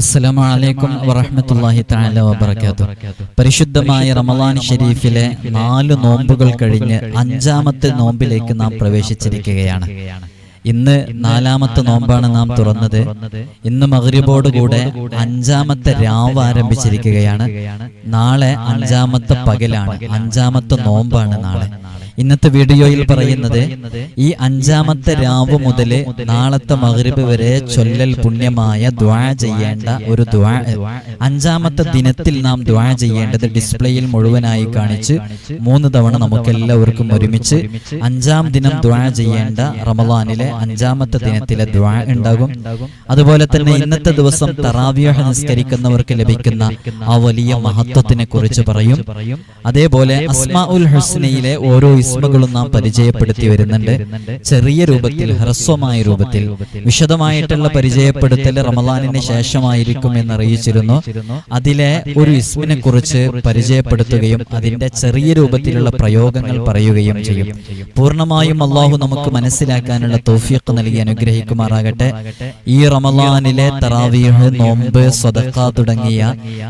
അസ്സലാമു അലൈക്കും തആല പരിശുദ്ധമായ റമളാൻ ഷരീഫിലെ നാല് നോമ്പുകൾ കഴിഞ്ഞ് അഞ്ചാമത്തെ നോമ്പിലേക്ക് നാം പ്രവേശിച്ചിരിക്കുകയാണ്. ഇന്ന് നാലാമത്തെ നോമ്പാണ് നാം തുറന്നത്. ഇന്ന് മകരിബോടുകൂടെ അഞ്ചാമത്തെ രാവ് ആരംഭിച്ചിരിക്കുകയാണ്. നാളെ അഞ്ചാമത്തെ പകലാണ്. അഞ്ചാമത്തെ നോമ്പാണ് നാളെ. ഇന്നത്തെ വീഡിയോയിൽ പറയുന്നത് ഈ അഞ്ചാമത്തെ രാവ് മുതൽ നാളത്തെ മഗ്രിബ് വരെ ചൊല്ലൽ പുണ്യമായ ദ്വാ ചെയ്യേണ്ട ഒരു ദ്വാ അഞ്ചാമത്തെ ദിനത്തിൽ നാം ദ്വാ ചെയ്യേണ്ടത് ഡിസ്പ്ലേയിൽ മുഴുവനായി കാണിച്ച് മൂന്ന് തവണ നമുക്ക് എല്ലാവർക്കും ഒരുമിച്ച് അഞ്ചാം ദിനം ദ്വാ ചെയ്യേണ്ട റമദാനിലെ അഞ്ചാമത്തെ ദിനത്തിലെ ദ്വാ ഉണ്ടാകും. അതുപോലെ തന്നെ ഇന്നത്തെ ദിവസം തറാവിയഹ നിസ്കരിക്കുന്നവർക്ക് ലഭിക്കുന്ന ആ വലിയ മഹത്വത്തിനെ കുറിച്ച് പറയും. അതേപോലെ അസ്മാ ഉൽ ഹസ്നയിലെ ഓരോ ഇസ്മകളും നാം പരിചയപ്പെടുത്തി വരുന്നുണ്ട്. ചെറിയ രൂപത്തിൽ ഹ്രസ്വമായ രൂപത്തിൽ വിശദമായിട്ടുള്ള പരിചയപ്പെടുത്തൽ റമദാനിന് ശേഷമായിരിക്കും എന്ന് അറിയിച്ചിരുന്നു അതിലെ ഒരു ഇസ്മിനെ കുറിച്ച് പരിചയപ്പെടുത്തുകയും അതിന്റെ ചെറിയ രൂപത്തിലുള്ള പ്രയോഗങ്ങൾ പറയുകയും ചെയ്യും. പൂർണമായും അള്ളാഹു നമുക്ക് മനസ്സിലാക്കാനുള്ള തൗഫീഖ് നൽകി അനുഗ്രഹിക്കുമാറാകട്ടെ. ഈ റമദാനിലെ തറാവീഹ് നോമ്പ് സ്വതക്ക തുടങ്ങിയ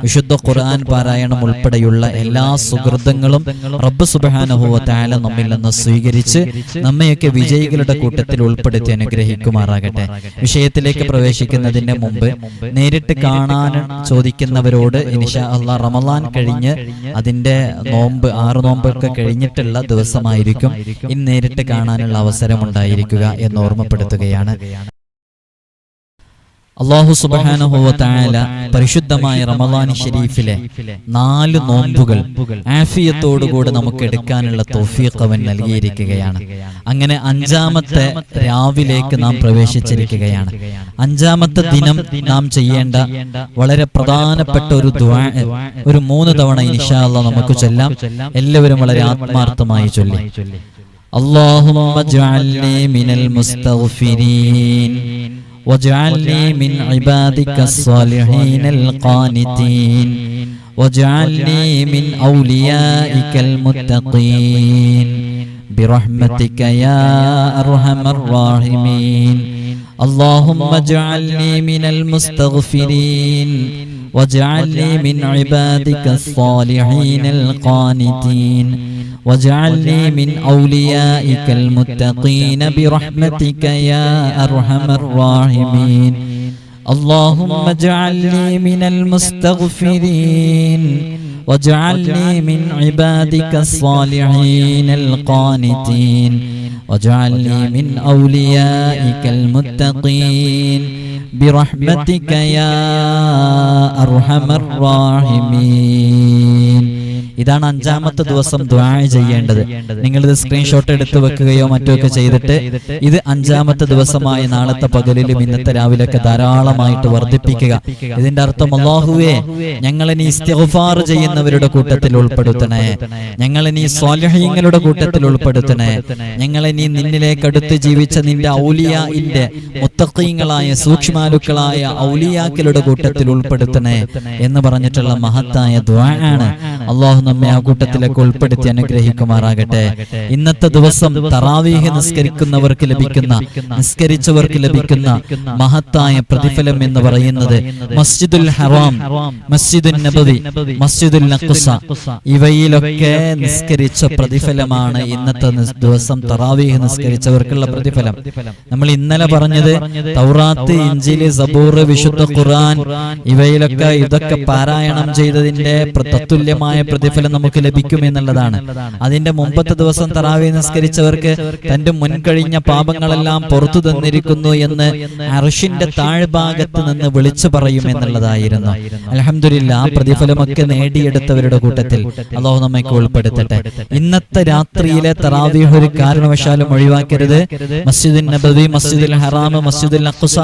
വിശുദ്ധ ഖുർആൻ പാരായണം ഉൾപ്പെടെയുള്ള എല്ലാ സുഹൃത്തുക്കളും റബ്ബ് സുബാനുഭവ താല നമ്മിൽ നിന്ന് സ്വീകരിച്ച് നമ്മയൊക്കെ വിജയികളുടെ കൂട്ടത്തിൽ ഉൾപ്പെടുത്തി അനുഗ്രഹിക്കുമാറാകട്ടെ. വിഷയത്തിലേക്ക് പ്രവേശിക്കുന്നതിന് മുമ്പ് നേരിട്ട് കാണാൻ ചോദിക്കുന്നവരോട് ഇനിഷ അള്ളാ റമലാൻ കഴിഞ്ഞ് അതിന്റെ നോമ്പ് ആറ് നോമ്പൊക്കെ കഴിഞ്ഞിട്ടുള്ള ദിവസമായിരിക്കും. ഇന്ന് നേരിട്ട് കാണാനുള്ള അവസരമുണ്ടായിരിക്കുക എന്ന് ഓർമ്മപ്പെടുത്തുകയാണ്. അള്ളാഹു സുബാനുഭവത്തായ പരിശുദ്ധമായ റമദാൻ ഷരീഫിലെ നാല് നോമ്പുകൾ ആഫിയത്തോടുകൂടി നമുക്ക് എടുക്കാനുള്ള തോഫീഖ് അവൻ നൽകിയിരിക്കുകയാണ് അങ്ങനെ അഞ്ചാമത്തെ രാവിലേക്ക് നാം പ്രവേശിച്ചിരിക്കുകയാണ് അഞ്ചാമത്തെ ദിനം നാം ചെയ്യേണ്ട വളരെ പ്രധാനപ്പെട്ട ഒരു ദ്വാ ഒരു മൂന്ന് തവണ ഇൻഷാല്ല നമുക്ക് ചൊല്ലാം എല്ലാവരും വളരെ ആത്മാർത്ഥമായി ചൊല്ലി اللهم اجعلني من المستغفرين واجعلني من عبادك الصالحين القانتين. واجعلني من أوليائك المتقين. برحمتك يا أرحم الراحمين. اللهم اجعلني من المستغفرين. واجعلني من عبادك الصالحين القانتين. واجعلني من أوليائك المتقين برحمتك يا أرحم الراحمين. اللهم اجعلني من المستغفرين. واجعلني من عبادك الصالحين القانتين. واجعلني من أوليائك المتقين. برحمتك يا أرحم الراحمين. ഇതാണ് അഞ്ചാമത്തെ ദിവസം ദ്വാ ചെയ്യേണ്ടത്. നിങ്ങൾ ഇത് സ്ക്രീൻഷോട്ട് എടുത്ത് വെക്കുകയോ മറ്റോ ഒക്കെ ചെയ്തിട്ട് ഇത് അഞ്ചാമത്തെ ദിവസമായ നാളത്തെ പകലിലും ഇന്നത്തെ രാവിലൊക്കെ ധാരാളമായിട്ട് വർദ്ധിപ്പിക്കുക. ഇതിന്റെ അർത്ഥം അള്ളാഹുവേ ഞങ്ങളെ നീ ഇസ്തിഗ്ഫാർ ചെയ്യുന്നവരുടെ കൂട്ടത്തിൽ ഉൾപ്പെടുത്തണേ. ഞങ്ങളെ നീ സ്വാലഹീങ്ങളുടെ കൂട്ടത്തിൽ ഉൾപ്പെടുത്തണേ. ഞങ്ങളെ നീ നിന്നിലേക്ക് അടുത്ത് ജീവിച്ച നിന്റെ ഔലിയാന്റെ മുത്തക്കീങ്ങളായ സൂക്ഷ്മാലുക്കളായ ഔലിയാക്കളുടെ കൂട്ടത്തിൽ ഉൾപ്പെടുത്തണേ എന്ന് പറഞ്ഞിട്ടുള്ള മഹത്തായ ദ്വാ ആണ് അള്ളാഹു നമ്മെ ആ കൂട്ടത്തിലേക്ക് ഉൾപ്പെടുത്തി അനുഗ്രഹിക്കുമാറാകട്ടെ. ഇന്നത്തെ ദിവസം തറാവീഹ് നിസ്കരിക്കുന്നവർക്ക് ലഭിക്കുന്ന നിസ്കരിച്ചവർക്ക് ലഭിക്കുന്ന മഹത്തായ പ്രതിഫലം എന്ന് പറയുന്നത് മസ്ജിദുൽ ഹറാം മസ്ജിദുൽ നബവി മസ്ജിദുൽ നഖുസ ഇവയിലൊക്കെ നിസ്കരിച്ച പ്രതിഫലമാണ് ഇന്നത്തെ ദിവസം തറാവീഹ് നിസ്കരിച്ചവർക്കുള്ള പ്രതിഫലം. നമ്മൾ ഇന്നലെ പറഞ്ഞത് തൗറാത്ത് ഇഞ്ചിൽ സബൂർ വിശുദ്ധ ഖുർആൻ ഇവയിലൊക്കെ ഇതൊക്കെ പാരായണം ചെയ്തതിന്റെ തത്തുല്യമായ പ്രതിഫലം നമുക്ക് ലഭിക്കും എന്നുള്ളതാണ്. അതിന്റെ മുമ്പത്തെ ദിവസം തറാവി നിസ്കരിച്ചവർക്ക് തന്റെ മുൻകഴിഞ്ഞ പാപങ്ങളെല്ലാം പുറത്തു തന്നിരിക്കുന്നു എന്ന് അർഷിന്റെ താഴ്ഭാഗത്ത് നിന്ന് വിളിച്ചു പറയും എന്നുള്ളതായിരുന്നു അലഹമില്ല ആ പ്രതിഫലമൊക്കെ നേടിയെടുത്തവരുടെ കൂട്ടത്തിൽ. അള്ളാഹു നമ്മയ്ക്ക് ഉൾപ്പെടുത്തട്ടെ. ഇന്നത്തെ രാത്രിയിലെ തറാവിഹ് ഒരു കാരണവശാലും ഒഴിവാക്കരുത്. മസ്ജിദുൽ നബവി മസ്ജിദുൽ ഹറാം മസ്ജിദുൽ അഖുസ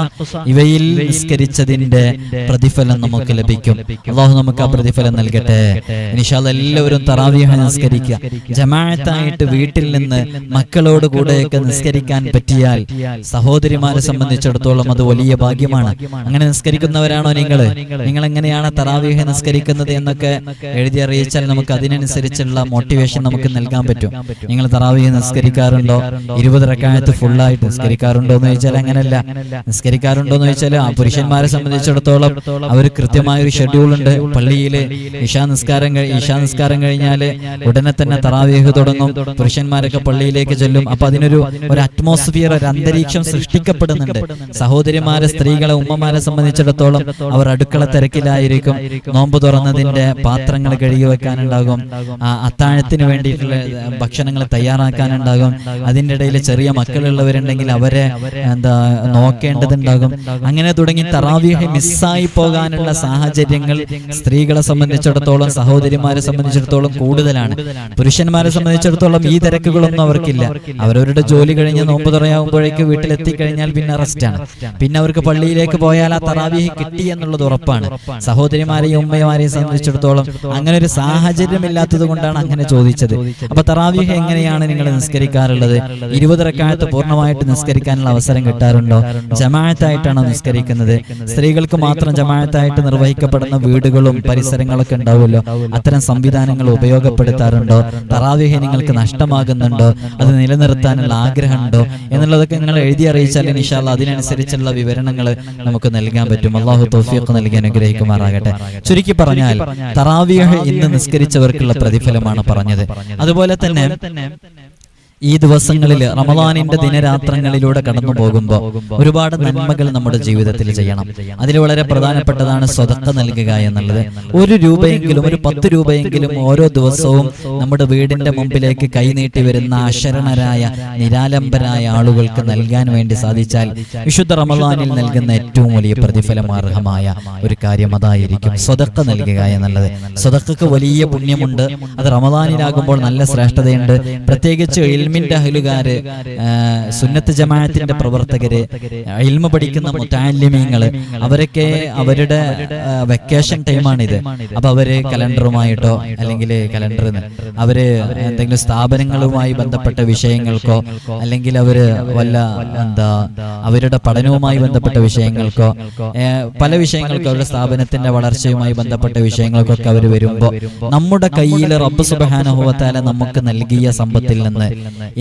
ഇവയിൽ നിസ്കരിച്ചതിന്റെ പ്രതിഫലം നമുക്ക് ലഭിക്കും. അള്ളാഹു നമുക്ക് ആ പ്രതിഫലം നൽകട്ടെ. ഇൻഷാല്ല എല്ലാവരും തറാവിയഹ നിസ്കരിക്കുക. ജമാഅത്തായിട്ട് വീട്ടിൽ നിന്ന് മക്കളോട് കൂടെയൊക്കെ നിസ്കരിക്കാൻ പറ്റിയാൽ സഹോദരിമാരെ സംബന്ധിച്ചിടത്തോളം അത് വലിയ ഭാഗ്യമാണ്. അങ്ങനെ നിസ്കരിക്കുന്നവരാണോ നിങ്ങൾ? നിങ്ങൾ എങ്ങനെയാണ് തറാവിയഹ നിസ്കരിക്കുന്നത് എന്നൊക്കെ എഴുതി അറിയിച്ചാൽ നമുക്ക് അതിനനുസരിച്ചുള്ള മോട്ടിവേഷൻ നമുക്ക് നൽകാൻ പറ്റും. നിങ്ങൾ തറാവിയ നിസ്കരിക്കാറുണ്ടോ? ഇരുപത് റക്കായത്ത് ഫുള്ളായിട്ട് നിസ്കരിക്കാറുണ്ടോ എന്ന് ചോദിച്ചാൽ അങ്ങനെയല്ല നിസ്കരിക്കാറുണ്ടോ എന്ന് ചോദിച്ചാൽ ആ പുരുഷന്മാരെ സംബന്ധിച്ചിടത്തോളം അവർ കൃത്യമായ ഒരു ഷെഡ്യൂൾ ഉണ്ട്. പള്ളിയിൽ ഇഷാ നിസ്കാരം ഇഷാ നിസ്കാരം കഴിഞ്ഞാൽ ഉടനെ തന്നെ തറാവീഹ് തുടങ്ങും. പുരുഷന്മാരൊക്കെ പള്ളിയിലേക്ക് ചെല്ലും. അപ്പൊ അതിനൊരു ഒരു അറ്റ്മോസ്ഫിയർ ഒരു അന്തരീക്ഷം സൃഷ്ടിക്കപ്പെടുന്നുണ്ട്. സഹോദരിമാരെ സ്ത്രീകളെ ഉമ്മമാരെ സംബന്ധിച്ചിടത്തോളം അവർ അടുക്കള തിരക്കിലായിരിക്കും. നോമ്പ് തുറന്നതിന്റെ പാത്രങ്ങൾ കഴുകി വെക്കാനുണ്ടാകും. അത്താഴത്തിന് വേണ്ടിയിട്ടുള്ള ഭക്ഷണങ്ങൾ തയ്യാറാക്കാനുണ്ടാകും. അതിന്റെ ഇടയിൽ ചെറിയ മക്കളുള്ളവരുണ്ടെങ്കിൽ അവരെ എന്താ നോക്കേണ്ടതുണ്ടാകും. അങ്ങനെ തുടങ്ങി തറാവീഹ് മിസ്സായി പോകാനുള്ള സാഹചര്യങ്ങൾ സ്ത്രീകളെ സംബന്ധിച്ചിടത്തോളം സഹോദരിമാരെ സംബന്ധിച്ചിടത്തോളം കൂടുതലാണ്. പുരുഷന്മാരെ സംബന്ധിച്ചിടത്തോളം ഈ തിരക്കുകളൊന്നും അവർക്കില്ല. അവരവരുടെ ജോലി കഴിഞ്ഞ് നോമ്പ് തുറയാകുമ്പോഴേക്ക് വീട്ടിലെത്തി കഴിഞ്ഞാൽ പിന്നെ റെസ്റ്റാണ് പിന്നെ അവർക്ക് പള്ളിയിലേക്ക് പോയാൽ ആ തറാവീഹ് കിട്ടി എന്നുള്ളത് ഉറപ്പാണ്. സഹോദരിമാരെയും ഉമ്മമാരെയും സംബന്ധിച്ചിടത്തോളം അങ്ങനെ ഒരു സാഹചര്യം ഇല്ലാത്തത് കൊണ്ടാണ് അങ്ങനെ ചോദിച്ചത്. അപ്പൊ തറാവീഹ് എങ്ങനെയാണ് നിങ്ങൾ നിസ്കരിക്കാറുള്ളത്? ഇരുപത് റക്കായത്ത് പൂർണമായിട്ട് നിസ്കരിക്കാനുള്ള അവസരം കിട്ടാറുണ്ടോ? ജമാഅത്തായിട്ടാണോ നിസ്കരിക്കുന്നത്? സ്ത്രീകൾക്ക് മാത്രം ജമാഅത്തായിട്ട് നിർവഹിക്കപ്പെടുന്ന വീടുകളും പരിസരങ്ങളൊക്കെ ഉണ്ടാവുമല്ലോ. അത്തരം സംവിധാനങ്ങൾ ഉപയോഗപ്പെടുത്താറുണ്ടോ? തറാവിഹ നിങ്ങൾക്ക് നഷ്ടമാകുന്നുണ്ടോ? അത് നിലനിർത്താനുള്ള ആഗ്രഹമുണ്ടോ? എന്നുള്ളതൊക്കെ നിങ്ങൾ എഴുതി അറിയിച്ചാൽ ഇൻഷാല്ല അതിനനുസരിച്ചുള്ള വിവരണങ്ങൾ നമുക്ക് നൽകാൻ പറ്റും. അള്ളാഹു തോഫിയൊക്കെ നൽകി അനുഗ്രഹിക്കുമാറാകട്ടെ. ചുരുക്കി പറഞ്ഞാൽ തറാവിഹ ഇന്ന് നിസ്കരിച്ചവർക്കുള്ള പ്രതിഫലമാണ് പറഞ്ഞത്. അതുപോലെ തന്നെ ഈ ദിവസങ്ങളിൽ റമദാനിന്റെ ദിനരാത്രങ്ങളിലൂടെ കടന്നു പോകുമ്പോൾ ഒരുപാട് നന്മകൾ നമ്മുടെ ജീവിതത്തിൽ ചെയ്യണം. അതിൽ വളരെ പ്രധാനപ്പെട്ടതാണ് സ്വതക്ക നൽകുക എന്നുള്ളത്. ഒരു രൂപയെങ്കിലും ഒരു പത്ത് രൂപയെങ്കിലും ഓരോ ദിവസവും നമ്മുടെ വീടിന്റെ മുമ്പിലേക്ക് കൈനീട്ടി വരുന്ന അശരണരായ നിരാലംബരായ ആളുകൾക്ക് നൽകാൻ വേണ്ടി സാധിച്ചാൽ വിശുദ്ധ റമദാനിൽ നൽകുന്ന ഏറ്റവും വലിയ പ്രതിഫലമാർഹമായ ഒരു കാര്യം അതായിരിക്കും സ്വതക്ക നൽകുക എന്നുള്ളത്. സ്വതക്കക്ക് വലിയ പുണ്യമുണ്ട്. അത് റമദാനിലാകുമ്പോൾ നല്ല ശ്രേഷ്ഠതയുണ്ട്. പ്രത്യേകിച്ച് ഇൽമിന്റെ അഹലുകാര് സുന്നത്ത് ജമാഅത്തിന്റെ പ്രവർത്തകര് ഇൽമ പഠിക്കുന്ന മുത്താലിമീങ്ങൾ അവരൊക്കെ അവരുടെ വെക്കേഷൻ ടൈമാണിത് അപ്പൊ അവർ കലണ്ടറുമായിട്ടോ അല്ലെങ്കിൽ കലണ്ടർ അവർ എന്തെങ്കിലും സ്ഥാപനങ്ങളുമായി ബന്ധപ്പെട്ട വിഷയങ്ങൾക്കോ അല്ലെങ്കിൽ അവർ വല്ല എന്താ അവരുടെ പഠനവുമായി ബന്ധപ്പെട്ട വിഷയങ്ങൾക്കോ പല വിഷയങ്ങൾക്കോ അവരുടെ സ്ഥാപനത്തിന്റെ വളർച്ചയുമായി ബന്ധപ്പെട്ട വിഷയങ്ങൾക്കൊക്കെ അവർ വരുമ്പോൾ നമ്മുടെ കയ്യിൽ റബ്ബ് സുബഹാനുഭവത്താല നമുക്ക് നൽകിയ സമ്പത്തിൽ നിന്ന്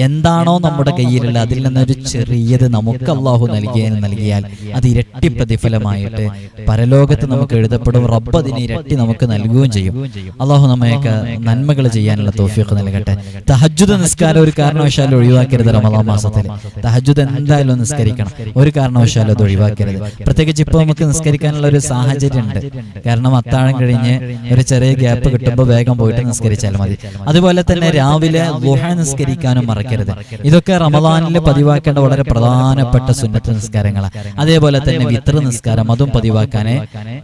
എന്താണോ നമ്മുടെ കയ്യിലുള്ള അതിൽ നിന്നൊരു ചെറിയത് നമുക്ക് അള്ളാഹു നൽകിയ നൽകിയാൽ അത് ഇരട്ടി പ്രതിഫലമായിട്ട് പരലോകത്ത് നമുക്ക് എഴുതപ്പെടും. റബ്ബ് അതിനെ ഇരട്ടി നമുക്ക് നൽകുകയും ചെയ്യും. അള്ളാഹു നമ്മയൊക്കെ നന്മകൾ ചെയ്യാനുള്ള തോഫിയൊക്കെ നൽകട്ടെ. തഹജുദ് നിസ്കാരം ഒരു കാരണവശാലും ഒഴിവാക്കരുത് റമദാൻ മാസത്തിൽ തഹജുദ് എന്തായാലും നിസ്കരിക്കണം. ഒരു കാരണവശാലും അത് ഒഴിവാക്കരുത്. പ്രത്യേകിച്ച് ഇപ്പോൾ നമുക്ക് നിസ്കരിക്കാനുള്ള ഒരു സാഹചര്യം ഉണ്ട് കാരണം അത്താഴം കഴിഞ്ഞ് ഒരു ചെറിയ ഗ്യാപ്പ് കിട്ടുമ്പോൾ വേഗം പോയിട്ട് നിസ്കരിച്ചാൽ മതി. അതുപോലെ തന്നെ രാവിലെ ഗുഹ നിസ്കരിക്കാനും മറക്കരുത്. ഇതൊക്കെ റമദാനിൽ പതിവാക്കേണ്ട വളരെ പ്രധാനപ്പെട്ട സുന്നത്ത് നിസ്കാരങ്ങളാണ് അതേപോലെ തന്നെ വിത്ര നിസ്കാരം അതും പതിവാക്കാനെ.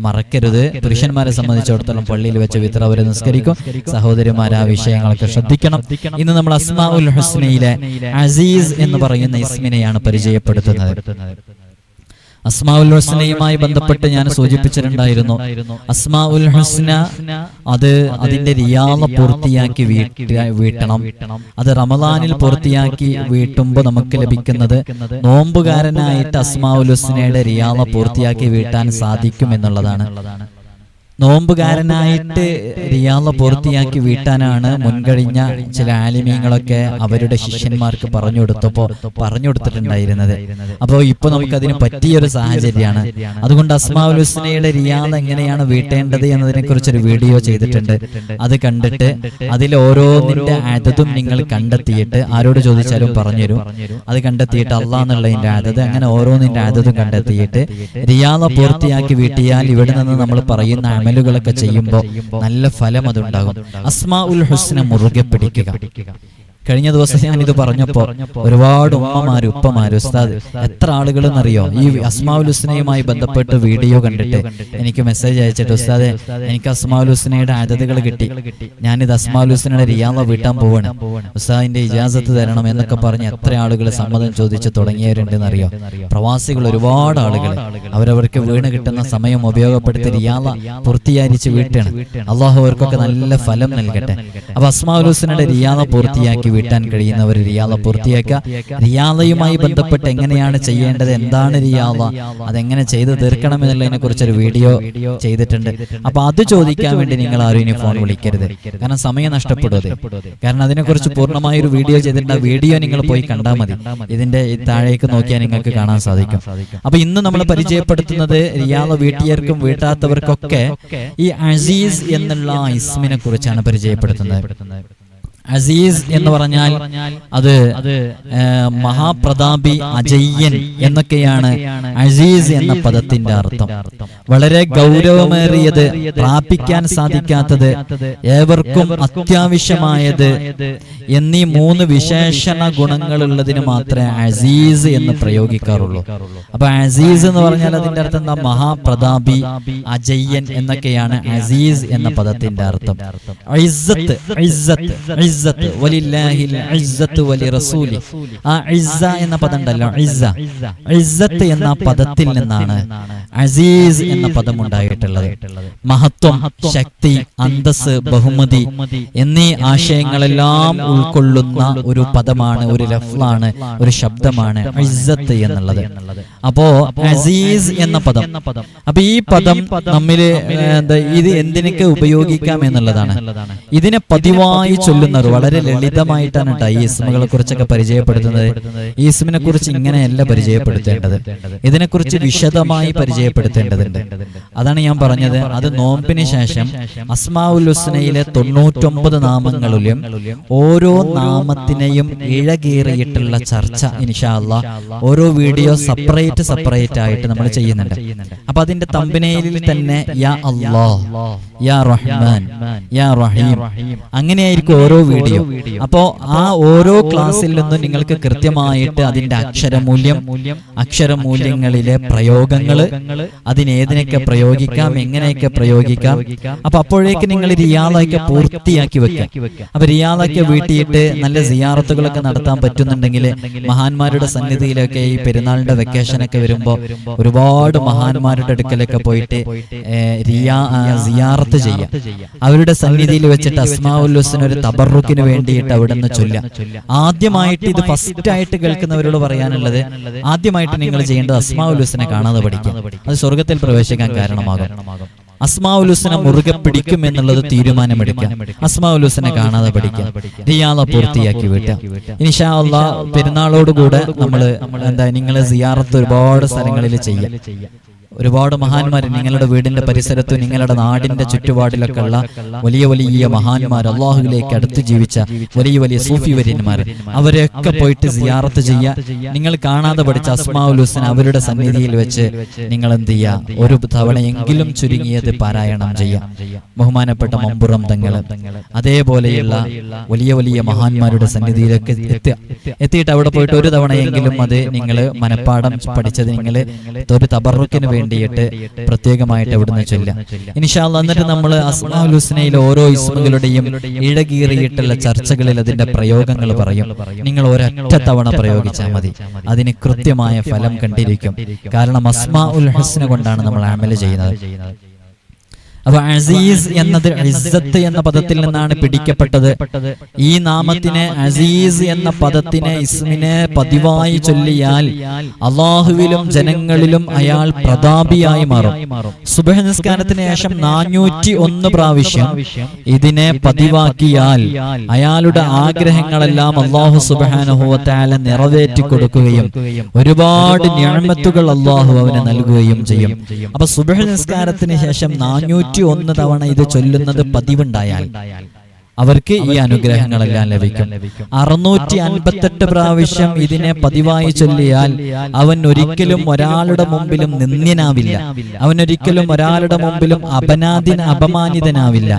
മറക്കരുത്. പുരുഷന്മാരെ സംബന്ധിച്ചിടത്തോളം പള്ളിയിൽ വെച്ച് വിത്ര അവർ നിസ്കരിക്കും. സഹോദരിമാർ ആ വിഷയങ്ങളൊക്കെ ശ്രദ്ധിക്കണം. ഇന്ന് നമ്മൾ അസ്മാ ഉൽ ഹുസ്നയിലെ അസീസ് എന്ന് പറയുന്ന ഇസ്മിനെയാണ് പരിചയപ്പെടുത്തുന്നത്. അസ്മാ ഉൽ ഹുസ്നയുമായി ബന്ധപ്പെട്ട് ഞാൻ സൂചിപ്പിച്ചിട്ടുണ്ടായിരുന്നു. അസ്മാഉൽ ഹുസ്ന അത് അതിന്റെ റിയാള പൂർത്തിയാക്കി വീട്ട- വീട്ടണം. അത് റമദാനിൽ പൂർത്തിയാക്കി വീട്ടുമ്പോൾ നമുക്ക് ലഭിക്കുന്നത് നോമ്പുകാരനായിട്ട് അസ്മാഉൽ ഹുസ്നയുടെ റിയാള പൂർത്തിയാക്കി വീട്ടാൻ സാധിക്കും എന്നുള്ളതാണ്. നോമ്പുകാരനായിട്ട് റിയാള പൂർത്തിയാക്കി വീട്ടാനാണ് മുൻകഴിഞ്ഞ ചില ആലിമീങ്ങളൊക്കെ അവരുടെ ശിഷ്യന്മാർക്ക് പറഞ്ഞു കൊടുത്തപ്പോ പറഞ്ഞു കൊടുത്തിട്ടുണ്ടായിരുന്നത്. അപ്പോൾ ഇപ്പൊ നമുക്ക് അതിന് പറ്റിയൊരു സാഹചര്യമാണ്. അതുകൊണ്ട് അസ്മാഉൽ ഹുസ്നയുടെ റിയാള എങ്ങനെയാണ് വീട്ടേണ്ടത് എന്നതിനെ കുറിച്ചൊരു വീഡിയോ ചെയ്തിട്ടുണ്ട്. അത് കണ്ടിട്ട് അതിൽ ഓരോന്നിന്റെ അതതും നിങ്ങൾ കണ്ടെത്തിയിട്ട് ആരോട് ചോദിച്ചാലും പറഞ്ഞുതരും അത് കണ്ടെത്തിയിട്ട് അള്ളാഹ് എന്നുള്ളതിന്റെ അതത് അങ്ങനെ ഓരോന്നിന്റെ അതതും കണ്ടെത്തിയിട്ട് റിയാള പൂർത്തിയാക്കി വീട്ടിയാൽ ഇവിടെ നിന്ന് നമ്മൾ പറയുന്ന അമലുകളൊക്കെ ചെയ്യുമ്പോൾ നല്ല ഫലം അതുണ്ടാകും. അസ്മാ ഉൽ ഹുസ്ന മുറുകെ പിടിക്കുക. കഴിഞ്ഞ ദിവസം ഞാൻ ഞാനിത് പറഞ്ഞപ്പോ ഒരുപാട് ഉമ്മമാര് ഉപ്പമാര് ഉസ്താദ് എത്ര ആളുകൾ എന്നറിയോ ഈ അസ്മാഉൽ ഹുസ്നയുമായി ബന്ധപ്പെട്ട് വീഡിയോ കണ്ടിട്ട് എനിക്ക് മെസ്സേജ് അയച്ചിട്ട് ഉസ്താദെ എനിക്ക് അസ്മാഉൽ ഹുസ്നയുടെ ആദതുകൾ കിട്ടി. ഞാനിത് അസ്മാഉൽ ഹുസ്നയുടെ റിയാമ വീട്ടാൻ പോവാണ്. ഉസ്താദിന്റെ ഇജാസത്ത് തരണം എന്നൊക്കെ പറഞ്ഞ് എത്ര ആളുകൾ സമ്മതം ചോദിച്ചു തുടങ്ങിയവരുണ്ടെന്ന് അറിയോ പ്രവാസികൾ ഒരുപാട് ആളുകൾ അവരവർക്ക് വീണ് കിട്ടുന്ന സമയം ഉപയോഗപ്പെടുത്തി റിയാമ പൂർത്തിയാരിച്ച് വീട്ടാണ്. അള്ളാഹു അവർക്കൊക്കെ നല്ല ഫലം നൽകട്ടെ. അപ്പൊ അസ്മാഉൽ ഹുസ്നയുടെ റിയാദ പൂർത്തിയാക്കി വീട്ടാൻ കഴിയുന്നവർ റിയാല പൂർത്തിയാക്കുക. റിയാലയുമായി ബന്ധപ്പെട്ട് എങ്ങനെയാണ് ചെയ്യേണ്ടത്? എന്താണ് റിയാള? അതെങ്ങനെ ചെയ്ത് തീർക്കണം എന്നുള്ളതിനെ കുറിച്ച് ഒരു വീഡിയോ ചെയ്തിട്ടുണ്ട്. അപ്പൊ അത് ചോദിക്കാൻ വേണ്ടി നിങ്ങൾ ആരും ഇനി ഫോൺ വിളിക്കരുത്. കാരണം സമയം നഷ്ടപ്പെടുന്നത് കാരണം അതിനെക്കുറിച്ച് പൂർണമായ ഒരു വീഡിയോ ചെയ്തിട്ടുണ്ട് ആ വീഡിയോ നിങ്ങൾ പോയി കണ്ടാൽ മതി. ഇതിന്റെ താഴേക്ക് നോക്കിയാൽ നിങ്ങൾക്ക് കാണാൻ സാധിക്കും. അപ്പൊ ഇന്ന് നമ്മൾ പരിചയപ്പെടുത്തുന്നത് റിയാല വീട്ടിയർക്കും വീട്ടാത്തവർക്കൊക്കെ ഈ അസീസ് എന്നുള്ള ഇസ്മിനെ കുറിച്ചാണ് പരിചയപ്പെടുത്തുന്നത്. അസീസ് എന്ന് പറഞ്ഞാൽ അത് മഹാപ്രതാപി അജയ്യൻ എന്നൊക്കെയാണ് അസീസ് എന്ന പദത്തിന്റെ അർത്ഥം. വളരെ ഗൗരവമേറിയത് പ്രാപിക്കാൻ സാധിക്കാത്തത് ഏവർക്കും അത്യാവശ്യമായത് എന്നീ മൂന്ന് വിശേഷണ ഗുണങ്ങളുള്ളതിന് മാത്രമേ അസീസ് എന്ന് പ്രയോഗിക്കാറുള്ളൂ. അപ്പൊ അസീസ് എന്ന് പറഞ്ഞാൽ അതിന്റെ അർത്ഥം എന്താ? മഹാപ്രതാപി അജയ്യൻ എന്നൊക്കെയാണ് അസീസ് എന്ന പദത്തിന്റെ അർത്ഥം. ഇസ്സത്ത് ഇസ്സത്ത്. ഇസ്സത്ത് വലില്ലാഹിൽ ഇസ്സത്ത് വലി റസൂലി ആ ഇസ്സ എന്ന പദം ഉണ്ടല്ലോ ഇസ്സ. ഇസ്സത്ത് എന്ന പദത്തിൽ നിന്നാണ് അസീസ് എന്ന പദം ഉണ്ടായിട്ടുള്ളത് മഹത്വം ശക്തി അന്തസ് ബഹുമതി എന്നീ ആശയങ്ങളെല്ലാം ഉൾക്കൊള്ളുന്ന ഒരു പദമാണ് ഒരു ലഫ്ലാണ് ഒരു ശബ്ദമാണ് ഇസ്സത്ത് എന്നുള്ളത്. അപ്പോ അസീസ് എന്ന പദം. അപ്പൊ ഈ പദം നമ്മിൽ എന്താ ഇത് എന്തിനൊക്കെ ഉപയോഗിക്കാം എന്നുള്ളതാണ്. ഇതിനെ പതിവായി ചൊല്ലുന്നവർ വളരെ ലളിതമായിട്ടാണ് ഈ ഇസ്മുകളെ കുറിച്ചൊക്കെ പരിചയപ്പെടുത്തുന്നത്. ഈ ഇസ്മിനെ കുറിച്ച് ഇങ്ങനെയല്ല പരിചയപ്പെടുത്തേണ്ടത്. ഇതിനെക്കുറിച്ച് വിശദമായി പരിചയപ്പെടുത്തേണ്ടതുണ്ട്. അതാണ് ഞാൻ പറഞ്ഞത്. അത് നോമ്പിന് ശേഷം അസ്മാഉൽ ഹുസ്നയിലെ തൊണ്ണൂറ്റൊമ്പത് നാമങ്ങളിലും ഓരോ നാമത്തിനെയും ഇഴകീറിയിട്ടുള്ള ചർച്ച ഇൻഷാല്ല ഓരോ വീഡിയോ സെപ്പറേറ്റ് സെപ്പറേറ്റ് ആയിട്ട് നമ്മൾ ചെയ്യുന്നുണ്ട്. അപ്പൊ അതിന്റെ തമ്പനയിലിൽ തന്നെ യാ അല്ലാ യാ റഹ്മാൻ യാ റഹീം. അങ്ങനെയായിരിക്കും ഓരോ വീഡിയോ. അപ്പോ ആ ഓരോ ക്ലാസ്സിൽ നിന്നും നിങ്ങൾക്ക് കൃത്യമായിട്ട് അതിന്റെ അക്ഷരമൂല്യം അക്ഷരമൂല്യങ്ങളിലെ പ്രയോഗങ്ങൾ അതിനേതിനൊക്കെ പ്രയോഗിക്കാം എങ്ങനെയൊക്കെ പ്രയോഗിക്കാം. അപ്പൊ അപ്പോഴേക്ക് നിങ്ങൾ റിയാളൊക്കെ പൂർത്തിയാക്കി വെക്കാം. അപ്പൊ റിയാളൊക്കെ വീട്ടിയിട്ട് നല്ല സിയാറത്തുകളൊക്കെ നടത്താൻ പറ്റുന്നുണ്ടെങ്കിൽ മഹാന്മാരുടെ സന്നിധിയിലൊക്കെ ഈ പെരുന്നാളിന്റെ വെക്കേഷൻ ഒക്കെ വരുമ്പോ ഒരുപാട് മഹാന്മാരുടെ അടുക്കലൊക്കെ പോയിട്ട് റിയാ ആ, സിയാറത്ത് ചെയ്യാം. അവരുടെ സന്നിധിയിൽ വെച്ചിട്ട് അസ്മാഉല്ലുസിന് ഒരു തബറുക്കിന് വേണ്ടിയിട്ട് അവിടെ നിന്ന് ചൊല്ലാം ആദ്യമായിട്ട് ഇത് ഫസ്റ്റ് ആയിട്ട് കേൾക്കുന്നവരോട് പറയാനുള്ളത് ആദ്യമായിട്ട് നിങ്ങൾ ചെയ്യേണ്ടത് അസ്മാഉല്ലുസിനെ കാണാതെ പഠിക്കാം അത് സ്വർഗത്തിൽ പ്രവേശിക്കാൻ കാരണമാകും. അസ്മാവുലുസിനെ മുറുകെ പിടിക്കും എന്നുള്ളത് തീരുമാനമെടുക്കാം. അസ്മാവുലുസിനെ കാണാതെ പഠിക്കാം. റിയാള പൂർത്തിയാക്കി വിട്ടാം. ഇൻഷാ അള്ളാഹ് പെരുന്നാളോടുകൂടെ നമ്മൾ എന്താ നിങ്ങളെ സിയാറത്ത് ഒരുപാട് സ്ഥലങ്ങളിൽ ചെയ്യാം. ഒരുപാട് മഹാന്മാർ നിങ്ങളുടെ വീടിന്റെ പരിസരത്തും നിങ്ങളുടെ നാടിന്റെ ചുറ്റുപാടിലൊക്കെ ഉള്ള വലിയ വലിയ മഹാന്മാർ അള്ളാഹുവിലേക്ക് അടുത്ത് ജീവിച്ച വലിയ വലിയ സൂഫി വര്യന്മാർ അവരെയൊക്കെ പോയിട്ട് സിയാറത്ത് ചെയ്യുക നിങ്ങൾ കാണാതെ പഠിച്ച അസ്മാഉൽ ഹുസൻ അവരുടെ സന്നിധിയിൽ വെച്ച് നിങ്ങൾ എന്ത് ചെയ്യുക ഒരു തവണയെങ്കിലും ചുരുങ്ങിയത് പാരായണം ചെയ്യാം. ബഹുമാനപ്പെട്ട മമ്പുറം തങ്ങൾ അതേപോലെയുള്ള വലിയ വലിയ മഹാന്മാരുടെ സന്നിധിയിലേക്ക് എത്തുക എത്തിയിട്ട് അവിടെ പോയിട്ട് ഒരു തവണയെങ്കിലും അത് നിങ്ങൾ മനഃപ്പാടം പഠിച്ചത് നിങ്ങൾ ഒരു തബറുക്കിന് വേണ്ടിയിട്ട് പ്രത്യേകമായിട്ട് അവിടുന്ന് ചൊല്ലാം ഇൻഷാല്ല എന്നിട്ട് നമ്മൾ അസ്മാഉൽ ഹുസ്നയിലെ ഓരോ ഇസ്മുകളുടെയും ഇഴകീറിയിട്ടുള്ള ചർച്ചകളിൽ അതിന്റെ പ്രയോഗങ്ങൾ പറയും. നിങ്ങൾ ഒരൊറ്റ തവണ പ്രയോഗിച്ചാൽ മതി. അതിന് കൃത്യമായ ഫലം കണ്ടിരിക്കും. കാരണം അസ്മാ ഉൽ ഹുസ്ന കൊണ്ടാണ് നമ്മൾ അമൽ ചെയ്യുന്നത്. അപ്പൊ അസീസ് എന്നത് ഇസ്സത്ത് എന്ന പദത്തിൽ നിന്നാണ് പിടിക്കപ്പെട്ടത്. ഈ നാമത്തിനെ അസീസ് എന്ന പദത്തിനെ ഇസ്മിനെ പതിവായി ചൊല്ലിയാൽ അള്ളാഹുവിലും ജനങ്ങളിലും അയാൾ പ്രതാപിയായി മാറും. സുബഹ നിസ്കാരത്തിന് ശേഷം നാനൂറ്റി ഒന്ന് പ്രാവശ്യം ഇതിനെ പതിവാക്കിയാൽ അയാളുടെ ആഗ്രഹങ്ങളെല്ലാം അള്ളാഹു സുബാനുഭവത്താല നിറവേറ്റി കൊടുക്കുകയും ഒരുപാട് ഞാമത്തുകൾ അള്ളാഹു അവന് നൽകുകയും ചെയ്യും. അപ്പൊ സുബഹ നിസ്കാരത്തിന് ശേഷം നാനൂറ്റി ഒന്ന് തവണ ഇത് ചൊല്ലുന്നത് പതിവുണ്ടായാൽ അവർക്ക് ഈ അനുഗ്രഹങ്ങളെല്ലാം ലഭിക്കും. അറുന്നൂറ്റി അൻപത്തെട്ട് പ്രാവശ്യം ഇതിനെ പതിവായി ചൊല്ലിയാൽ അവൻ ഒരിക്കലും ഒരാളുടെ മുമ്പിലും നിന്ദ്യനാവില്ല അവൻ ഒരിക്കലും ഒരാളുടെ മുമ്പിലും അപനാദിന അപമാനിതനാവില്ല.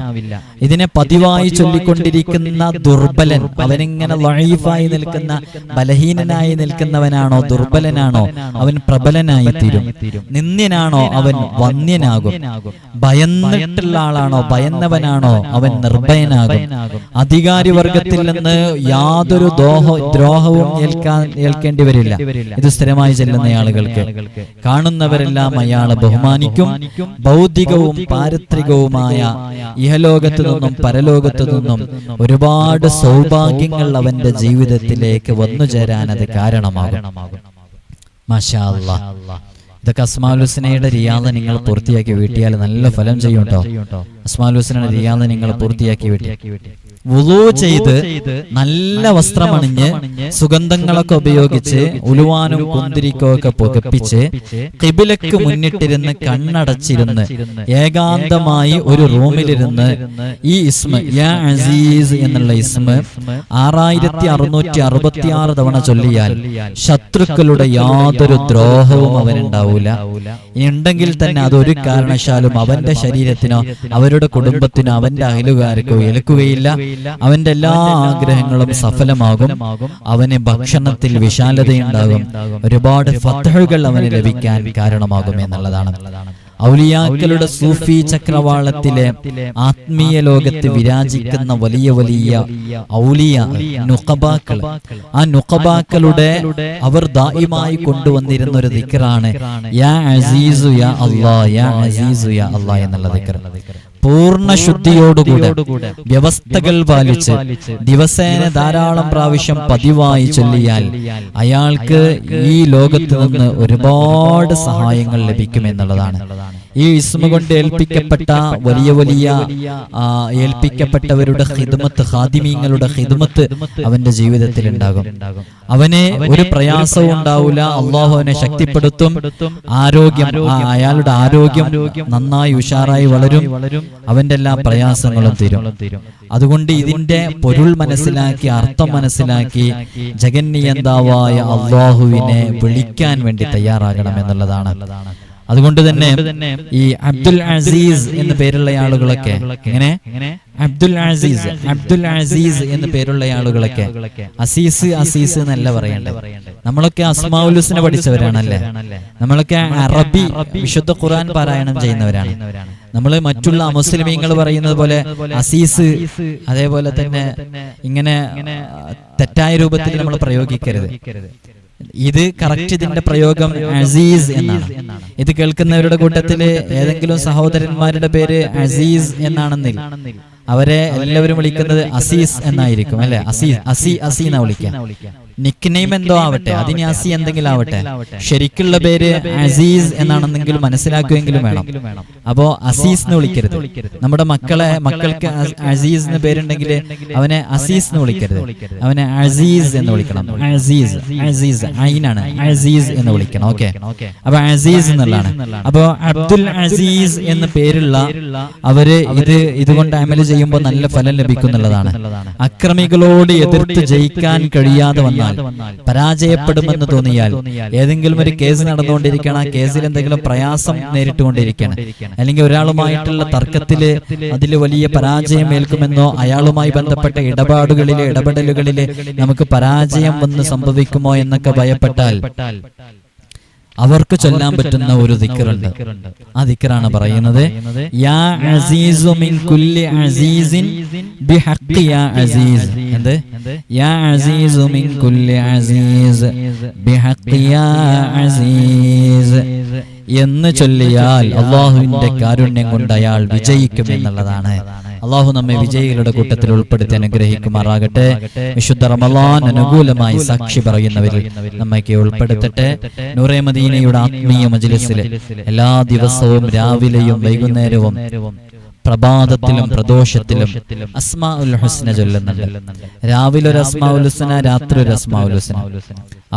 ഇതിനെ പതിവായി ചൊല്ലിക്കൊണ്ടിരിക്കുന്ന ദുർബലൻ. അവനിങ്ങനെ ലൈഫായി നിൽക്കുന്ന ബലഹീനനായി നിൽക്കുന്നവനാണോ ദുർബലനാണോ? അവൻ പ്രബലനായി തീരും. നിന്ദ്യനാണോ? അവൻ വന്യനാകും ഭയന്നിട്ടുള്ള ആളാണോ? ഭയന്നവനാണോ? അവൻ നിർഭയനാകും. അധികാരി വർഗത്തിൽ നിന്ന് യാതൊരു ദോഹ ദ്രോഹവും ഏൽക്കാൻ ഏൽക്കേണ്ടി വരില്ല ഇത് സ്ഥിരമായി ചെല്ലുന്ന ആളുകൾക്ക്. കാണുന്നവരെല്ലാം അയാളെ ബഹുമാനിക്കും. ഭൗതികവും പാരത്രികവുമായ ഇഹലോകത്തു നിന്നും പരലോകത്തു നിന്നും ഒരുപാട് സൗഭാഗ്യങ്ങൾ അവന്റെ ജീവിതത്തിലേക്ക് വന്നു ചേരാൻ അത് കാരണമാകും. മാഷാ ഇതൊക്കെ അസ്മാലുസിനയുടെ റിയാദ നിങ്ങൾ പൂർത്തിയാക്കി വീട്ടിയാൽ നല്ല ഫലം ചെയ്യും കേട്ടോ അസ്മാലുസ്നയുടെ റിയാദ നിങ്ങൾ പൂർത്തിയാക്കി വെട്ടി വുളൂ ചെയ്ത് നല്ല വസ്ത്രമണിഞ്ഞ് സുഗന്ധങ്ങളൊക്കെ ഉപയോഗിച്ച് ഉലുവാനും കുന്തിരിക്കോ ഒക്കെ പുകപ്പിച്ച് കിബിലക്ക് മുന്നിട്ടിരുന്ന് കണ്ണടച്ചിരുന്ന് ഏകാന്തമായി ഒരു റൂമിലിരുന്ന് ഈ ഇസ്മ യാ അസീസ് എന്നുള്ള ഇസ്മ ആറായിരത്തി അറുന്നൂറ്റി അറുപത്തി ആറ് തവണ ചൊല്ലിയാൽ ശത്രുക്കളുടെ യാതൊരു ദ്രോഹവും അവനുണ്ടാവൂല. ഉണ്ടെങ്കിൽ തന്നെ അതൊരു കാരണവശാലും അവന്റെ ശരീരത്തിനോ അവരുടെ കുടുംബത്തിന് അവന്റെ അയലുകാർക്കോ ഏൽക്കുകയില്ല. അവന്റെ എല്ലാ ആഗ്രഹങ്ങളും സഫലമാകും. അവന് ഭക്ഷണത്തിൽ വിശാലതയുണ്ടാകും. ഒരുപാട് ഫത്തഹുകൾ അവന് ലഭിക്കാൻ കാരണമാകും എന്നുള്ളതാണ്. ഔലിയാക്കളുടെ സൂഫി ചക്രവാളത്തിലെ ആത്മീയ ലോകത്ത് വിരാജിക്കുന്ന വലിയ വലിയ ഔലിയ നുഖബാക്കൾ. ആ നുഖബാക്കളുടെ അവർ ദായിമായി കൊണ്ടുവന്നിരുന്ന ഒരു ദിക്കറാണ് യാ അസീസു യാ അള്ളാ യാ അസീസു യാ അള്ളാ എന്നുള്ള ദിക്കർ പൂർണ ശുദ്ധിയോടുകൂടെ വ്യവസ്ഥകൾ പാലിച്ച് ദിവസേന ധാരാളം പ്രാവശ്യം പതിവായി ചൊല്ലിയാൽ അയാൾക്ക് ഈ ലോകത്ത് നിന്ന് ഒരുപാട് സഹായങ്ങൾ ലഭിക്കുമെന്നുള്ളതാണ്. ഈ ഇസ്മ കൊണ്ട് ഏൽപ്പിക്കപ്പെട്ട വലിയ വലിയ ഏൽപ്പിക്കപ്പെട്ടവരുടെ ഹിദ്മത്ത് ഹാദിമീങ്ങളുടെ ഹിദ്മത്ത് അവന്റെ ജീവിതത്തിൽ ഉണ്ടാകും. അവനെ ഒരു പ്രയാസവും ഉണ്ടാവില്ല അള്ളാഹു അവനെ ശക്തിപ്പെടുത്തും. ആരോഗ്യം അയാളുടെ ആരോഗ്യം നന്നായി ഉഷാറായി വളരും. അവന്റെ എല്ലാ പ്രയാസങ്ങളും തീരും. അതുകൊണ്ട് ഇതിന്റെ പൊരുൾ മനസ്സിലാക്കി അർത്ഥം മനസ്സിലാക്കി ജഗന്നിയന്താവായ അള്ളാഹുവിനെ വിളിക്കാൻ വേണ്ടി തയ്യാറാകണം എന്നുള്ളതാണ്. അതുകൊണ്ട് തന്നെ ഈ അബ്ദുൽ അസീസ് എന്ന പേരുള്ള ആളുകളൊക്കെ എങ്ങനെ? അബ്ദുൽ അസീസ് അബ്ദുൽ അസീസ് എന്ന പേരുള്ള ആളുകളൊക്കെ അസീസ് അസീസ് എന്നല്ല പറയേണ്ടത്. നമ്മളൊക്കെ അസ്മാവുലുസിനെ പഠിച്ചവരാണല്ലേ? നമ്മളൊക്കെ അറബി വിശുദ്ധ ഖുർആൻ പാരായണം ചെയ്യുന്നവരാണ്. നമ്മൾ മറ്റുള്ള അമുസ്ലിമീങ്ങൾ പറയുന്നത് പോലെ അസീസ് അതേപോലെ തന്നെ ഇങ്ങനെ തെറ്റായ രൂപത്തിൽ നമ്മൾ പ്രയോഗിക്കരുത്. ഇത് കറക്റ്റ് ഇതിന്റെ പ്രയോഗം അസീസ് എന്നാണ്. ഇത് കേൾക്കുന്നവരുടെ കൂട്ടത്തിൽ ഏതെങ്കിലും സഹോദരന്മാരുടെ പേര് അസീസ് എന്നാണെന്നില്ല അവരെ എല്ലാവരും വിളിക്കുന്നത് അസീസ് എന്നായിരിക്കും അല്ലെ? അസീസ് അസി അസി വിളിക്കാം വിളിക്കുക. നിക്ക് നെയിം എന്തോ ആവട്ടെ? അതിന് അസി എന്തെങ്കിലും ആവട്ടെ? ശരിക്കുള്ള പേര് അസീസ് എന്നാണെന്നെങ്കിലും മനസ്സിലാക്കുമെങ്കിലും വേണം. അപ്പോ അസീസ് എന്ന് വിളിക്കരുത്. നമ്മുടെ മക്കളെ മക്കൾക്ക് അസ്- അസീസ് എന്ന് പേരുണ്ടെങ്കിൽ അവനെ അസീസ് എന്ന് വിളിക്കരുത്. അവനെ അസീസ് എന്ന് വിളിക്കണം. അസീസ് അസീസ് ഐനാണ് അസീസ് എന്ന് വിളിക്കണം. ഓക്കെ. അപ്പൊ അസീസ് എന്നുള്ളതാണ്. അപ്പോ അബ്ദുൽ അസീസ് എന്ന പേരുള്ള അവർ ഇത് ഇതുകൊണ്ട് അമൽ ചെയ്യുമ്പോൾ നല്ല ഫലം ലഭിക്കും എന്നുള്ളതാണ് അക്രമികളോട് എതിർത്ത് ജയിക്കാൻ കഴിയാതെ വന്നാൽ പരാജയപ്പെടുമെന്ന് തോന്നിയാൽ ഏതെങ്കിലും ഒരു കേസ് നടന്നുകൊണ്ടിരിക്കണം ആ കേസിൽ എന്തെങ്കിലും പ്രയാസം നേരിട്ടുകൊണ്ടിരിക്കണം അല്ലെങ്കിൽ ഒരാളുമായിട്ടുള്ള തർക്കത്തിൽ അതിൽ വലിയ പരാജയം ഏൽക്കുമെന്നോ അയാളുമായി ബന്ധപ്പെട്ട ഇടപാടുകളിലെ ഇടപെടലുകളിലെ നമുക്ക് പരാജയം വന്ന് സംഭവിക്കുമോ എന്നൊക്കെ ഭയപ്പെട്ടാൽ അവർക്ക് ചൊല്ലാൻ പറ്റുന്ന ഒരു ദിക്കറുണ്ട് ആ ദിക്കറാണ് പറയുന്നത് യാ അസീസു മിൻ കുല്ലി അസീസിൻ ബിഹഖ് യാ അസീസ്. എന്ത്? യാ അസീസു മിൻ കുല്ലി അസീസ്. ബിഹഖ് യാ അസീസ്. എന്ന് ചൊല്ലിയാൽ അള്ളാഹുവിന്റെ കാരുണ്യം കൊണ്ട് അയാൾ വിജയിക്കും എന്നുള്ളതാണ് അള്ളാഹു നമ്മെ വിജയികളുടെ കൂട്ടത്തിൽ ഉൾപ്പെടുത്തി അനുഗ്രഹിക്കുമാറാകട്ടെ. വിശുദ്ധ റമലാൻ അനുകൂലമായി സാക്ഷി പറയുന്നവരിൽ നമ്മയ്ക്ക് ഉൾപ്പെടുത്തട്ടെ. നൂറേ മദീനയുടെ ആത്മീയ മജ്ലിസിൽ എല്ലാ ദിവസവും രാവിലെയും വൈകുന്നേരവും പ്രഭാതത്തിലും പ്രദോഷത്തിലും അസ്മാ ഉൽ ഹുസ്ന ചൊല്ലുന്നുണ്ട്. രാവിലെ ഒരു അസ്മാ ഉൽ ഹുസ്ന രാത്രി ഒരു അസ്മാ ഉൽ ഹുസ്ന.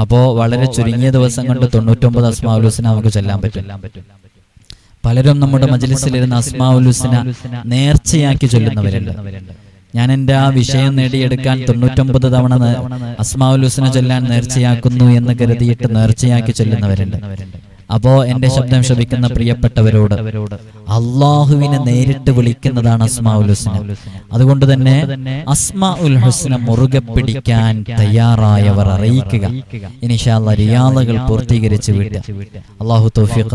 അപ്പോ വളരെ ചുരുങ്ങിയ ദിവസം കൊണ്ട് തൊണ്ണൂറ്റൊമ്പത് അസ്മാ ഉൽ ഹുസ്ന നമുക്ക് ചൊല്ലാൻ പറ്റും. പലരും നമ്മുടെ മജലിസിലിരുന്ന അസ്മാ ഹുസ്ന നേർച്ചയാക്കി ചൊല്ലുന്നവരുണ്ട്. ഞാൻ എന്റെ ആ വിഷയം നേടിയെടുക്കാൻ തൊണ്ണൂറ്റൊമ്പത് തവണ അസ്മാഉൽ ഹുസ്ന ചൊല്ലാൻ നേർച്ചയാക്കുന്നു എന്ന് കരുതിയിട്ട് നേർച്ചയാക്കി ചൊല്ലുന്നവരുണ്ട്. അപ്പോ എന്റെ ശബ്ദം ശ്രമിക്കുന്ന പ്രിയപ്പെട്ടവരോട് അള്ളാഹുവിനെ നേരിട്ട് വിളിക്കുന്നതാണ് അസ്മാഉൽ ഹുസ്ന. അതുകൊണ്ട് തന്നെ അസ്മാ ഉൽ ഹുസ്ന മുറുകെ പിടിക്കാൻ തയ്യാറായവർ അറിയിക്കുക. ഇനിഷാല്ല റിയാദകൾ പൂർത്തീകരിച്ച് വിട്ട് അള്ളാഹു തൗഫീഖ്